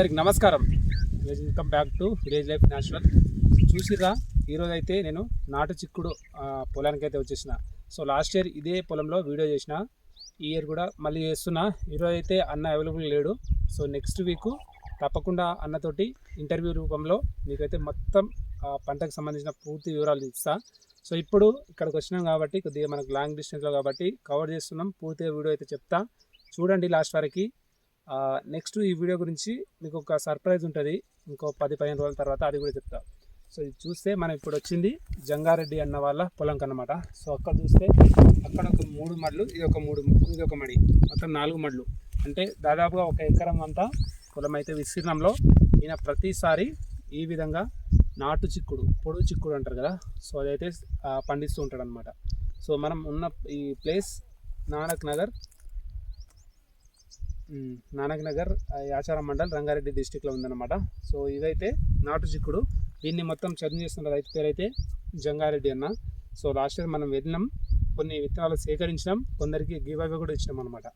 అందరికి నమస్కారం. Welcome back to village life natural చూసిరా ఈరోజు అయితే నేను నాటు చిక్కుడు పొలానికి అయితే వచ్చేసిన. సో లాస్ట్ ఇయర్ ఇదే పొలంలో వీడియో చేసిన. ఈ ఇయర్ కూడా మళ్ళీ చేస్తున్నా. ఈరోజు అయితే అన్న అవైలబుల్ లేడు. సో నెక్స్ట్ వీక్ తప్పకుండా అన్నతోటి ఇంటర్వ్యూ రూపంలో మీకైతే మొత్తం పంటకు సంబంధించిన పూర్తి వివరాలు ఇస్తా సో ఇప్పుడు ఇక్కడికి వచ్చినాం కాబట్టి కొద్దిగా మనకు లాంగ్ డిస్టెన్స్లో కాబట్టి కవర్ చేస్తున్నాం. పూర్తిగా వీడియో అయితే చెప్తా. చూడండి లాస్ట్ వరకు. నెక్స్ట్ ఈ వీడియో గురించి మీకు ఒక సర్ప్రైజ్ ఉంటుంది. ఇంకో పది పదిహేను రోజుల తర్వాత అది కూడా చెప్తా. సో ఇది చూస్తే మనం ఇప్పుడు వచ్చింది జంగారెడ్డి అన్న వాళ్ళ పొలం కన్నమాట సో అక్కడ చూస్తే అక్కడ ఒక మూడు మడ్లు ఇది ఒక మూడు ఇది ఒక మడి మొత్తం నాలుగు మడ్లు. అంటే దాదాపుగా ఒక ఎకరం అంతా పొలం అయితే విస్తీర్ణంలో. ఈయన ప్రతిసారి ఈ విధంగా నాటు చిక్కుడు పొడుగు చిక్కుడు అంటారు కదా. సో అదైతే పండిస్తూ ఉంటాడు అనమాట సో మనం ఉన్న ఈ ప్లేస్ నానక్ నగర్ నానక్ నగర్ ఆచారం యాచారం మండల్ రంగారెడ్డి డిస్టిక్లో ఉందన్నమాట. సో ఇదైతే నాటు చిక్కుడు దీన్ని మొత్తం చదువు చేస్తున్న రైతు పేరు అయితే జంగారెడ్డి అన్న. సో లాస్ట్ ఇయర్ మనం వెళ్ళినాం కొన్ని విత్తనాలు సేకరించినాం కొందరికి గివ్ అవే కూడా ఇచ్చినాం అనమాట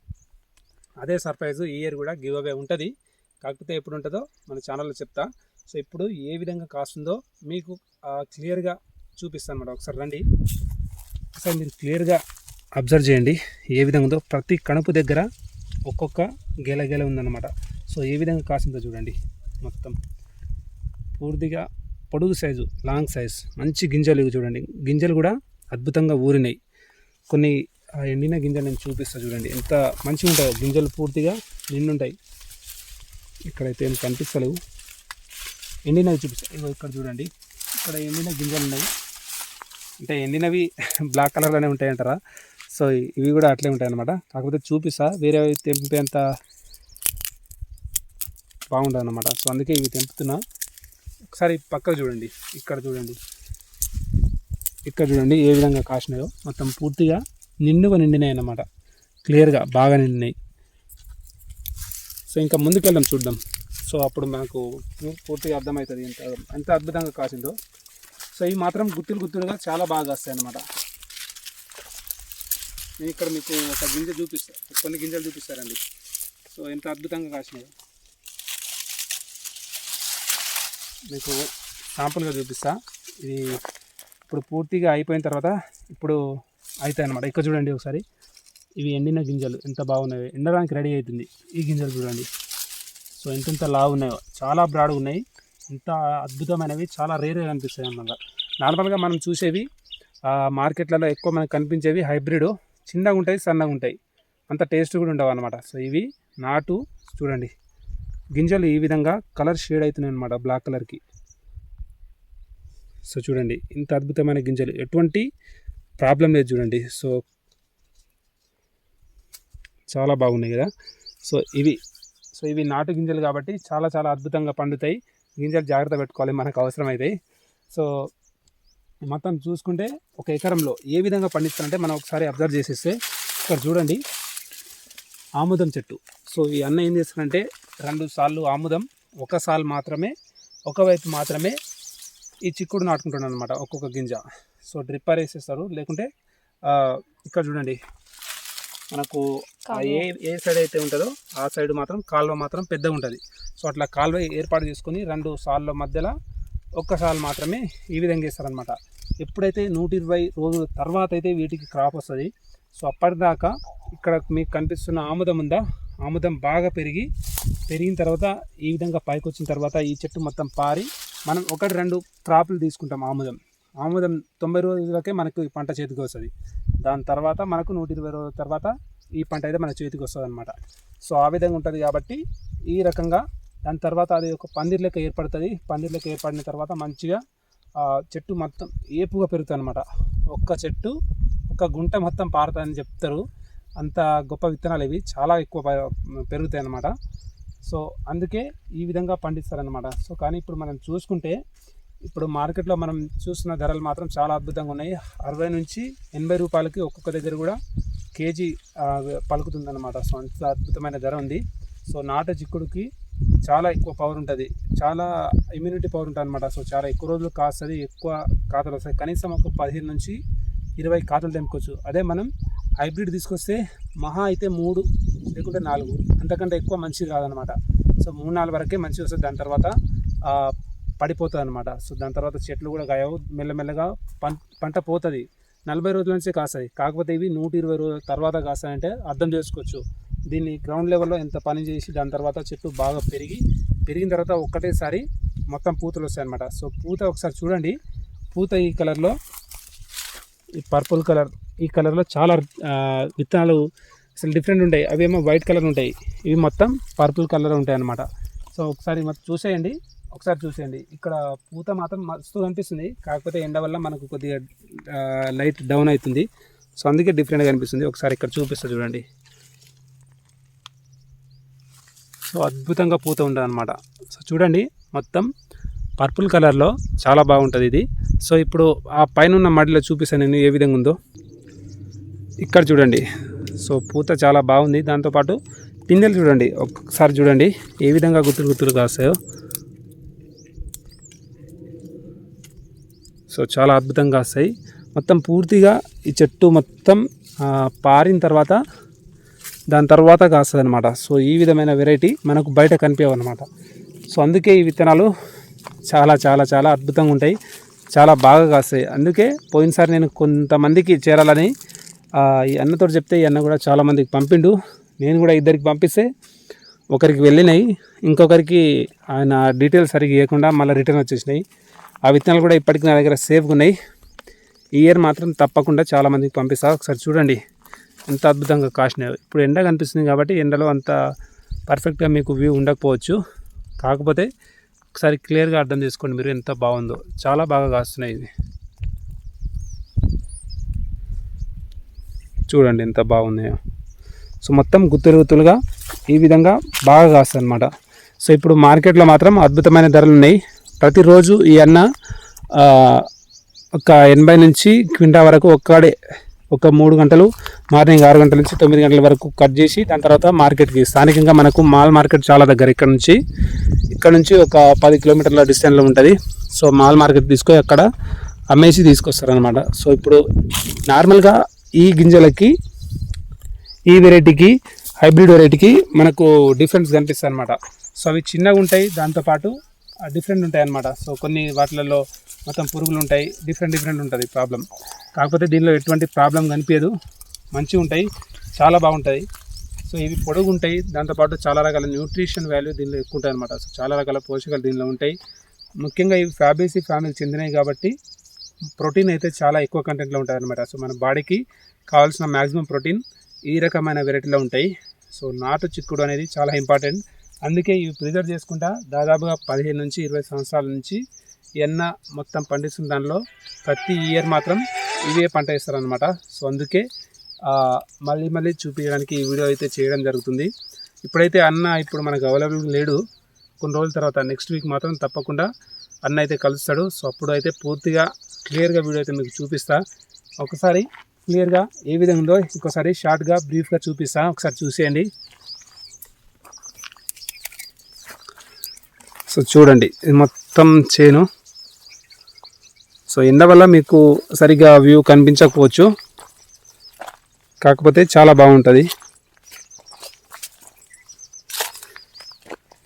అదే సర్ప్రైజ్ ఈ ఇయర్ కూడా గివ్ అవే ఉంటుంది. కాకపోతే ఎప్పుడు ఉంటుందో మన ఛానల్లో చెప్తా. సో ఇప్పుడు ఏ విధంగా కాస్తుందో మీకు క్లియర్గా చూపిస్తాను అనమాట ఒకసారి రండి. ఒకసారి మీరు క్లియర్గా అబ్జర్వ్ చేయండి. ఏ విధంగా ఉందో ప్రతి కణుపు దగ్గర ఒక్కొక్క గెల గెల ఉందన్నమాట. సో ఏ విధంగా కాసిందో చూడండి. మొత్తం పూర్తిగా పొడుగు సైజు లాంగ్ సైజ్ మంచి గింజలు ఇవి చూడండి. గింజలు కూడా అద్భుతంగా ఊరినాయి. కొన్ని ఆ ఎండిన గింజలు నేను చూపిస్తా చూడండి. ఎంత మంచిగా ఉంటాయో. గింజలు పూర్తిగా నిండుంటాయి. ఇక్కడైతే ఏం కనిపిస్తలేవు. ఎండినవి చూపిస్తా. ఇగో ఇక్కడ చూడండి. ఇక్కడ ఎండిన గింజలు ఉన్నాయి అంటే ఎండినవి బ్లాక్ కలర్లోనే ఉంటాయంటారా? సో ఇవి కూడా అట్లే ఉంటాయి అనమాట కాకపోతే చూపిస్తా. వేరే తెంపితే అంత బాగుంటుంది అనమాట సో అందుకే ఇవి తెంపుతున్నా. ఒకసారి పక్కకు చూడండి. ఇక్కడ చూడండి. ఇక్కడ చూడండి ఏ విధంగా కాసినాయో. మొత్తం పూర్తిగా నిండుగా నిండినాయి అన్నమాట క్లియర్గా బాగా నిండినాయి. సో ఇంకా ముందుకెళ్దాం చూద్దాం. సో అప్పుడు మనకు పూర్తిగా అర్థమవుతుంది ఎంత ఎంత అద్భుతంగా కాసిందో. సో ఇవి మాత్రం గుత్తులు గుత్తులుగా చాలా బాగా వస్తాయి అన్నమాట నేను ఇక్కడ మీకు ఒక గింజ చూపిస్తా. కొన్ని గింజలు చూపిస్తారండి. సో ఎంత అద్భుతంగా కాసినాయి. మీకు శాంపుల్గా చూపిస్తా. ఇది ఇప్పుడు పూర్తిగా అయిపోయిన తర్వాత ఇప్పుడు అవుతాయి అనమాట ఇక్కడ చూడండి ఒకసారి. ఇవి ఎండిన గింజలు ఎంత బాగున్నాయో. ఎండడానికి రెడీ అవుతుంది ఈ గింజలు చూడండి. సో ఎంతెంత లావు ఉన్నాయో. చాలా బ్రాడ్గా ఉన్నాయి. ఇంత అద్భుతమైనవి. చాలా రేర్గా కనిపిస్తాయి అన్నమాట. నార్మల్గా మనం చూసేవి ఆ, మార్కెట్లలో ఎక్కువ మనకు కనిపించేవి హైబ్రిడ్ చిన్నగా ఉంటాయి సన్నగా ఉంటాయి. అంత టేస్ట్ కూడా ఉండవు అనమాట సో ఇవి నాటు చూడండి. గింజలు ఈ విధంగా కలర్ షేడ్ అవుతున్నాయి అనమాట బ్లాక్ కలర్కి సో చూడండి ఇంత అద్భుతమైన గింజలు. ఎటువంటి ప్రాబ్లం లేదు చూడండి. సో చాలా బాగున్నాయి కదా. సో ఇవి సో ఇవి నాటు గింజలు కాబట్టి చాలా చాలా అద్భుతంగా పండుతాయి. గింజలు జాగ్రత్త పెట్టుకోవాలి మనకు అవసరమైతే. సో మొత్తం చూసుకుంటే ఒక ఎకరంలో ఏ విధంగా పండిస్తారంటే మనం ఒకసారి అబ్జర్వ్ చేసేస్తే ఇక్కడ చూడండి ఆముదం చెట్టు. సో ఈ అన్న ఏం చేస్తారంటే రెండు సార్లు ఆముదం ఒక సాల్ మాత్రమే ఒకవైపు మాత్రమే ఈ చిక్కుడు నాటుకుంటాడు అనమాట ఒక్కొక్క గింజ. సో డ్రిప్పర్ వేసేస్తారు లేకుంటే ఇక్కడ చూడండి. మనకు ఏ ఏ సైడ్ అయితే ఉంటుందో ఆ సైడ్ మాత్రం కాలువ మాత్రం పెద్దగా ఉంటుంది. సో అట్లా కాలువ ఏర్పాటు చేసుకొని రెండు సార్ల మధ్యలో ఒక్కసారి మాత్రమే ఈ విధంగా వేస్తారనమాట ఎప్పుడైతే నూట ఇరవై రోజుల తర్వాత అయితే వీటికి క్రాప్ వస్తుంది సో అప్పటిదాకా ఇక్కడ మీకు కనిపిస్తున్న ఆముదం ఉందా? ఆముదం బాగా పెరిగి పెరిగిన తర్వాత ఈ విధంగా పైకి వచ్చిన తర్వాత ఈ చెట్టు మొత్తం పారి మనం ఒకటి రెండు క్రాపులు తీసుకుంటాం ఆముదం. ఆముదం తొంభై రోజులకే మనకు పంట చేతికి వస్తుంది. దాని తర్వాత మనకు నూట ఇరవై రోజుల తర్వాత ఈ పంట అయితే మన చేతికి వస్తుంది అనమాట సో ఆ విధంగా ఉంటుంది కాబట్టి ఈ రకంగా దాని తర్వాత అది ఒక పందిర్ లెక్క ఏర్పడుతుంది. పందిర్ లెక్క ఏర్పడిన తర్వాత మంచిగా చెట్టు మొత్తం ఏపుగా పెరుగుతుంది అనమాట ఒక్క చెట్టు ఒక గుంట మొత్తం పారుతుందని చెప్తారు. అంత గొప్ప విత్తనాలు ఇవి. చాలా ఎక్కువ పెరుగుతాయి అన్నమాట సో అందుకే ఈ విధంగా పండిస్తారనమాట సో కానీ ఇప్పుడు మనం చూసుకుంటే ఇప్పుడు మార్కెట్లో మనం చూస్తున్న ధరలు మాత్రం చాలా అద్భుతంగా ఉన్నాయి. అరవై నుంచి ఎనభై రూపాయలకి ఒక్కొక్క దగ్గర కూడా కేజీ ఆ, పలుకుతుందన్నమాట. సో అంత అద్భుతమైన ధర ఉంది. సో నాటు చిక్కుడుకి చాలా ఎక్కువ పవర్ ఉంటుంది. చాలా ఇమ్యూనిటీ పవర్ ఉంటుంది అనమాట సో చాలా ఎక్కువ రోజులు కాస్తుంది ఎక్కువ ఖాతాలు వస్తాయి. కనీసం ఒక పదిహేను నుంచి ఇరవై ఖాతాలు తెంపుకోవచ్చు. అదే మనం హైబ్రిడ్ తీసుకొస్తే మహా అయితే మూడు లేకుంటే నాలుగు. అంతకంటే ఎక్కువ మంచిది కాదనమాట సో మూడు నాలుగు వరకే మంచిగా వస్తుంది. దాని తర్వాత పడిపోతుంది అనమాట సో దాని తర్వాత చెట్లు కూడా గాయవు మెల్లమెల్లగా పంట పోతుంది. నలభై రోజుల నుంచే కాస్తాయి. కాకపోతే ఇవి నూట ఇరవై రోజుల తర్వాత కాస్తాయంటే అర్థం చేసుకోవచ్చు. దీన్ని గ్రౌండ్ లెవెల్లో ఎంత పని చేసి దాని తర్వాత చెట్టు బాగా పెరిగి పెరిగిన తర్వాత ఒక్కటేసారి మొత్తం పూతలు వస్తాయి అనమాట సో పూత ఒకసారి చూడండి. పూత ఈ కలర్లో ఈ పర్పుల్ కలర్ ఈ కలర్లో చాలా విత్తనాలు అసలు డిఫరెంట్ ఉంటాయి. అవి ఏమో వైట్ కలర్ ఉంటాయి. ఇవి మొత్తం పర్పుల్ కలర్ ఉంటాయి అన్నమాట. సో ఒకసారి చూసేయండి. ఒకసారి చూసేయండి. ఇక్కడ పూత మాత్రం మస్తు కనిపిస్తుంది. కాకపోతే ఎండ వల్ల మనకు కొద్దిగా లైట్ డౌన్ అవుతుంది. సో అందుకే డిఫరెంట్గా కనిపిస్తుంది. ఒకసారి ఇక్కడ చూపిస్తా చూడండి. సో అద్భుతంగా పూత ఉంటుంది అనమాట సో చూడండి మొత్తం పర్పుల్ కలర్లో చాలా బాగుంటుంది ఇది. సో ఇప్పుడు ఆ పైన ఉన్న మడిలో చూపిస్తాను నేను ఏ విధంగా ఉందో. ఇక్కడ చూడండి. సో పూత చాలా బాగుంది. దాంతోపాటు పిందెలు చూడండి. ఒక్కసారి చూడండి ఏ విధంగా గుత్తులు గుత్తులు కాస్తాయో. సో చాలా అద్భుతంగా కాస్తాయి. మొత్తం పూర్తిగా ఈ చెట్టు మొత్తం పారిన తర్వాత దాని తర్వాత కాస్తుంది అనమాట సో ఈ విధమైన వెరైటీ మనకు బయట కనిపించవన్నమాట. సో అందుకే ఈ విత్తనాలు చాలా చాలా చాలా అద్భుతంగా ఉంటాయి. చాలా బాగా కాస్తాయి. అందుకే పోయినసారి నేను కొంతమందికి చేరాలని ఈ అన్నతో చెప్తే ఈ అన్న కూడా చాలామందికి పంపిండు. నేను కూడా ఇద్దరికి పంపిస్తే ఒకరికి వెళ్ళినాయి. ఇంకొకరికి ఆయన డీటెయిల్స్ సరిగ్గా ఇవ్వకుండా మళ్ళీ రిటర్న్ వచ్చేసినాయి. ఆ విత్తనాలు కూడా ఇప్పటికీ నా దగ్గర సేఫ్గా ఉన్నాయి. ఈ ఇయర్ మాత్రం తప్పకుండా చాలామందికి పంపిస్తా. ఒకసారి చూడండి. ఎంత అద్భుతంగా కాసినాయి ఇప్పుడు ఎండ కనిపిస్తుంది కాబట్టి ఎండలో అంత పర్ఫెక్ట్గా మీకు వ్యూ ఉండకపోవచ్చు. కాకపోతే ఒకసారి క్లియర్గా అర్థం చేసుకోండి మీరు ఎంత బాగుందో. చాలా బాగా కాస్తున్నాయి ఇది చూడండి ఎంత బాగున్నాయో. సో మొత్తం గుత్తులు గుత్తులుగా ఈ విధంగా బాగా కాస్తుంది అనమాట సో ఇప్పుడు మార్కెట్లో మాత్రం అద్భుతమైన ధరలు ఉన్నాయి. ప్రతిరోజు ఈ అన్న ఒక ఎనభై నుంచి క్వింటా వరకు ఒక్కడే ఒక మూడు గంటలు మార్నింగ్ ఆరు గంటల నుంచి తొమ్మిది గంటల వరకు కట్ చేసి దాని తర్వాత మార్కెట్కి స్థానికంగా మనకు మాల్ మార్కెట్ చాలా దగ్గర ఇక్కడ నుంచి ఇక్కడ నుంచి ఒక పది కిలోమీటర్ల డిస్టెన్స్లో ఉంటుంది. సో మాల్ మార్కెట్ తీసుకొని అక్కడ అమ్మేసి తీసుకొస్తారనమాట సో ఇప్పుడు నార్మల్గా ఈ గింజలకి ఈ వెరైటీకి హైబ్రిడ్ వెరైటీకి మనకు డిఫరెన్స్ కనిపిస్తుంది అనమాట సో అవి చిన్నగా ఉంటాయి దాంతోపాటు డిఫరెంట్ ఉంటాయి అనమాట సో కొన్ని వాటిలలో మొత్తం పురుగులు ఉంటాయి. డిఫరెంట్ డిఫరెంట్ ఉంటుంది ప్రాబ్లం కాకపోతే దీనిలో ఎటువంటి ప్రాబ్లం కనిపించదు. మంచిగా ఉంటాయి. చాలా బాగుంటుంది సో ఇవి పొడుగు ఉంటాయి. దాంతోపాటు చాలా రకాల న్యూట్రిషన్ వాల్యూ దీనిలో ఎక్కువ ఉంటాయి అనమాట సో చాలా రకాల పోషకాలు దీనిలో ఉంటాయి. ముఖ్యంగా ఇవి ఫ్యాబేసీ ఫ్యామిలీకి చెందినవి కాబట్టి ప్రోటీన్ అయితే చాలా ఎక్కువ కంటెంట్లో ఉంటుంది అనమాట సో మన బాడీకి కావాల్సిన మ్యాక్సిమం ప్రోటీన్ ఈ రకమైన వెరైటీలో ఉంటాయి. సో నాటు చిక్కుడు అనేది చాలా ఇంపార్టెంట్ అందుకే ఇవి ప్రిజర్వ్ చేసుకుంటా దాదాపుగా పదిహేను నుంచి ఇరవై సంవత్సరాల నుంచి ఎన్న మొత్తం పండిస్తున్న దానిలో ప్రతి ఇయర్ మాత్రం ఇవే పంట వేస్తారనమాట సో అందుకే మళ్ళీ మళ్ళీ చూపించడానికి ఈ వీడియో అయితే చేయడం జరుగుతుంది. ఇప్పుడైతే అన్న ఇప్పుడు మనకు అవైలబుల్ లేడు. కొన్ని రోజుల తర్వాత నెక్స్ట్ వీక్ మాత్రం తప్పకుండా అన్న అయితే కలుస్తాడు. సో అప్పుడు అయితే పూర్తిగా క్లియర్గా వీడియో అయితే మీకు చూపిస్తా. ఒకసారి క్లియర్గా ఏ విధంగా ఉందో ఇంకోసారి షార్ట్గా బ్రీఫ్గా చూపిస్తా. ఒకసారి చూసేయండి. సో చూడండి. ఇది మొత్తం చేను. సో ఎండ వల్ల మీకు సరిగా వ్యూ కనిపించకపోవచ్చు. కాకపోతే చాలా బాగుంటుంది.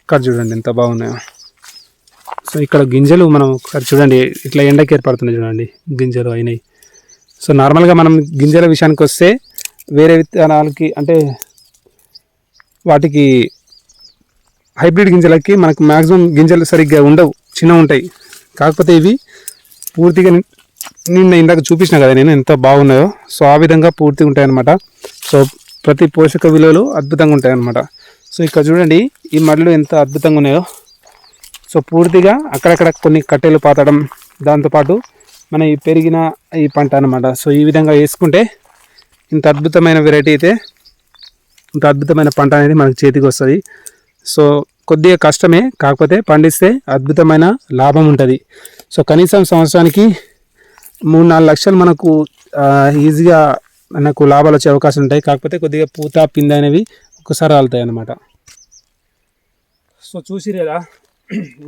ఇక్కడ చూడండి ఎంత బాగున్నాయో. సో ఇక్కడ గింజలు మనం ఒకసారి చూడండి ఇట్లా ఎండకి ఏర్పడుతున్నాయి చూడండి గింజలు అయినాయి. సో నార్మల్గా మనం గింజల విషయానికి వస్తే వేరే విత్తనాలకి అంటే వాటికి హైబ్రిడ్ గింజలకి మనకు మ్యాక్సిమం గింజలు సరిగ్గా ఉండవు చిన్న ఉంటాయి. కాకపోతే ఇవి పూర్తిగా నిన్న ఇందాక చూపించిన కదా నేను ఎంత బాగున్నాయో. సో ఆ విధంగా పూర్తిగా ఉంటాయన్నమాట. సో ప్రతి పోషక విలువలు అద్భుతంగా ఉంటాయన్నమాట. సో ఇక్కడ చూడండి ఈ మడులు ఎంత అద్భుతంగా ఉన్నాయో. సో పూర్తిగా అక్కడక్కడ కొన్ని కట్టెలు పాతడం దాంతోపాటు మన ఈ పెరిగిన ఈ పంట అనమాట సో ఈ విధంగా వేసుకుంటే ఇంత అద్భుతమైన వెరైటీ అయితే ఇంత అద్భుతమైన పంట అనేది మనకు చేతికి వస్తుంది. సో కొద్దిగా కష్టమే కాకపోతే పండిస్తే అద్భుతమైన లాభం ఉంటుంది. సో కనీసం సంవత్సరానికి మూడు నాలుగు లక్షలు మనకు ఈజీగా మనకు లాభాలు వచ్చే అవకాశం ఉంటాయి. కాకపోతే కొద్దిగా పూత పింద అనేవి ఒకసారి రాలుతాయి అన్నమాట. సో చూసి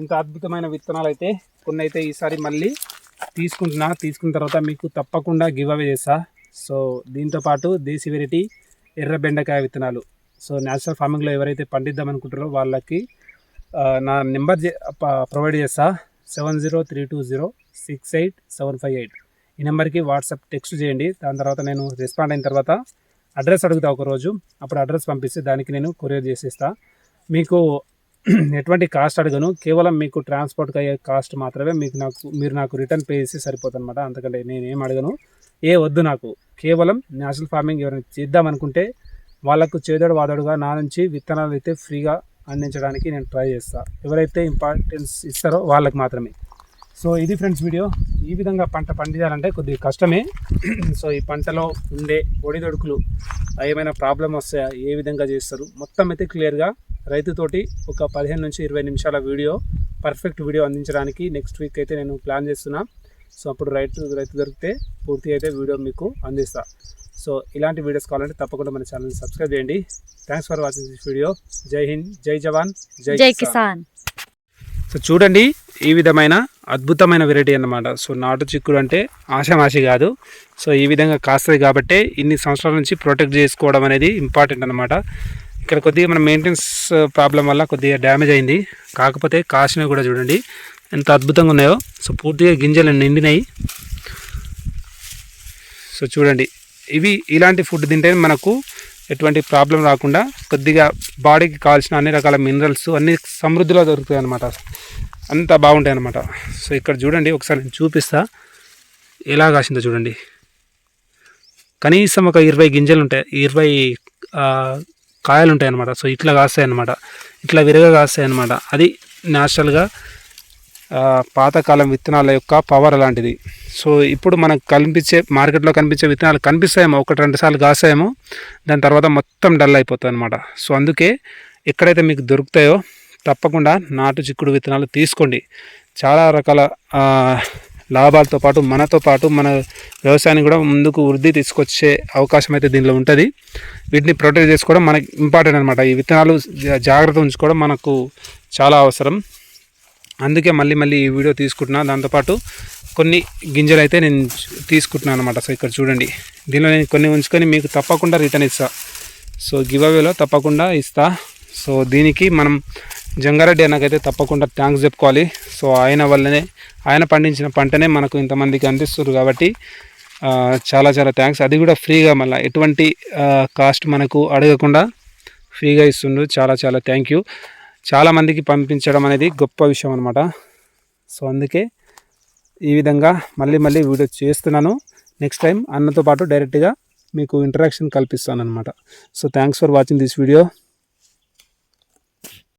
ఇంత అద్భుతమైన విత్తనాలు అయితే కొన్ని అయితే ఈసారి మళ్ళీ తీసుకుంటున్నా. తీసుకున్న తర్వాత మీకు తప్పకుండా గివ్ అవే చేస్తా. సో దీంతో పాటు దేశీ వెరైటీ ఎర్ర బెండకాయ విత్తనాలు. సో న్యాచురల్ ఫార్మింగ్లో ఎవరైతే పండిద్దాం అనుకుంటారో వాళ్ళకి నా నెంబర్ ప్రొవైడ్ చేస్తా. Seven zero three two zero six eight seven five eight. ఈ నెంబర్కి వాట్సాప్ టెక్స్ట్ చేయండి. దాని తర్వాత నేను రెస్పాండ్ అయిన తర్వాత అడ్రస్ అడుగుతా ఒకరోజు. అప్పుడు అడ్రస్ పంపిస్తే దానికి నేను కొరియర్ చేసేస్తా. మీకు ఎటువంటి కాస్ట్ అడగను. కేవలం మీకు ట్రాన్స్పోర్ట్కి అయ్యే కాస్ట్ మాత్రమే మీకు నాకు మీరు నాకు రిటర్న్ పే చేసి సరిపోతుందన్నమాట. అందుకంటే నేను ఏం అడగను. ఏ వద్దు నాకు. కేవలం నేషనల్ ఫార్మింగ్ ఎవరైనా చేద్దామనుకుంటే వాళ్ళకు చేదోడు వాదోడుగా నా నుంచి విత్తనాలు అయితే ఫ్రీగా అందించడానికి నేను ట్రై చేస్తాను ఎవరైతే ఇంపార్టెన్స్ ఇస్తారో వాళ్ళకి మాత్రమే. సో ఇది ఫ్రెండ్స్ వీడియో ఈ విధంగా పంట పండించాలంటే కొద్దిగా కష్టమే. సో ఈ పంటలో ఉండే ఒడిదొడుకులు ఏమైనా ప్రాబ్లం వస్తాయా ఏ విధంగా చేస్తారు? మొత్తం అయితే క్లియర్గా రైతుతోటి ఒక పదిహేను నుంచి ఇరవై నిమిషాల వీడియో పర్ఫెక్ట్ వీడియో అందించడానికి నెక్స్ట్ వీక్ అయితే నేను ప్లాన్ చేస్తున్నా. సో అప్పుడు రైతు రైతు దొరికితే పూర్తి అయితే వీడియో మీకు అందిస్తా. సో ఇలాంటి వీడియోస్ కావాలంటే తప్పకుండా మన ఛానల్ని సబ్స్క్రైబ్ చేయండి. Thanks for watching this video Jai Hind Jai జవాన్ జై కిసాన్. కిసాన్ సో చూడండి ఈ విధమైన అద్భుతమైన వెరైటీ అన్నమాట. సో నాటు చిక్కుడు అంటే ఆషామాషి కాదు. సో ఈ విధంగా కాస్తుంది కాబట్టి ఇన్ని సంవత్సరాల నుంచి ప్రొటెక్ట్ చేసుకోవడం అనేది ఇంపార్టెంట్ అనమాట ఇక్కడ కొద్దిగా మన మెయింటెనెన్స్ ప్రాబ్లం వల్ల కొద్దిగా డ్యామేజ్ అయింది. కాకపోతే కాసినవి కూడా చూడండి ఎంత అద్భుతంగా ఉన్నాయో. సో పూర్తిగా గింజలు నిండినాయి. సో చూడండి ఇవి ఇలాంటి ఫుడ్ తింటే మనకు ఎటువంటి ప్రాబ్లం రాకుండా కొద్దిగా బాడీకి కావాల్సిన అన్ని రకాల మినరల్స్ అన్ని సమృద్ధిలో దొరుకుతాయి అన్నమాట అంత బాగుంటాయి అన్నమాట సో ఇక్కడ చూడండి ఒకసారి నేను చూపిస్తా. ఎలా కాసిందో చూడండి. కనీసం ఒక ఇరవై గింజలు ఉంటాయి ఇరవై కాయలు ఉంటాయి అన్నమాట సో ఇట్లా కాస్తాయి అన్నమాట ఇట్లా విరగ కాస్తాయి అన్నమాట అది న్యాచురల్గా పాతకాలం విత్తనాల యొక్క పవర్ అలాంటిది. సో ఇప్పుడు మనకు కనిపించే మార్కెట్లో కనిపించే విత్తనాలు కనిపిస్తాయేమో ఒకటి రెండు సార్లు కాస్తాయేమో దాని తర్వాత మొత్తం డల్ అయిపోతుంది అనమాట సో అందుకే ఎక్కడైతే మీకు దొరుకుతాయో తప్పకుండా నాటు చిక్కుడు విత్తనాలు తీసుకోండి. చాలా రకాల లాభాలతో పాటు మనతో పాటు మన వ్యవసాయాన్ని కూడా ముందుకు వృద్ధి తీసుకొచ్చే అవకాశం అయితే దీనిలో ఉంటుంది. వీటిని ప్రొటెక్ట్ చేసుకోవడం మనకి ఇంపార్టెంట్ అనమాట ఈ విత్తనాలు జా- జాగ్రత్త ఉంచుకోవడం మనకు చాలా అవసరం. అందుకే మళ్ళీ మళ్ళీ ఈ వీడియో తీసుకుంటున్నా. దాంతోపాటు కొన్ని గింజలు అయితే నేను తీసుకుంటున్నాను అనమాట సో ఇక్కడ చూడండి. దీనిలో నేను కొన్ని ఉంచుకొని మీకు తప్పకుండా రిటర్న్ ఇస్తా. సో గివ్ అవేలో తప్పకుండా ఇస్తా. సో దీనికి మనం జంగారెడ్డి అన్నకైతే తప్పకుండా థ్యాంక్స్ చెప్పుకోవాలి. సో ఆయన వల్లనే ఆయన పండించిన పంటనే మనకు ఇంతమందికి అందిస్తారు కాబట్టి చాలా చాలా థ్యాంక్స్ అది కూడా ఫ్రీగా మళ్ళీ ఎటువంటి కాస్ట్ మనకు అడగకుండా ఫ్రీగా ఇస్తుండ్రు చాలా చాలా థ్యాంక్ యూ చాలామందికి పంపించడం అనేది గొప్ప విషయం అనమాట సో అందుకే ఈ విధంగా మళ్ళీ మళ్ళీ వీడియో చేస్తున్నాను. నెక్స్ట్ టైం అన్నతో పాటు డైరెక్ట్గా మీకు ఇంటరాక్షన్ కల్పిస్తాను అనమాట so thanks for watching this video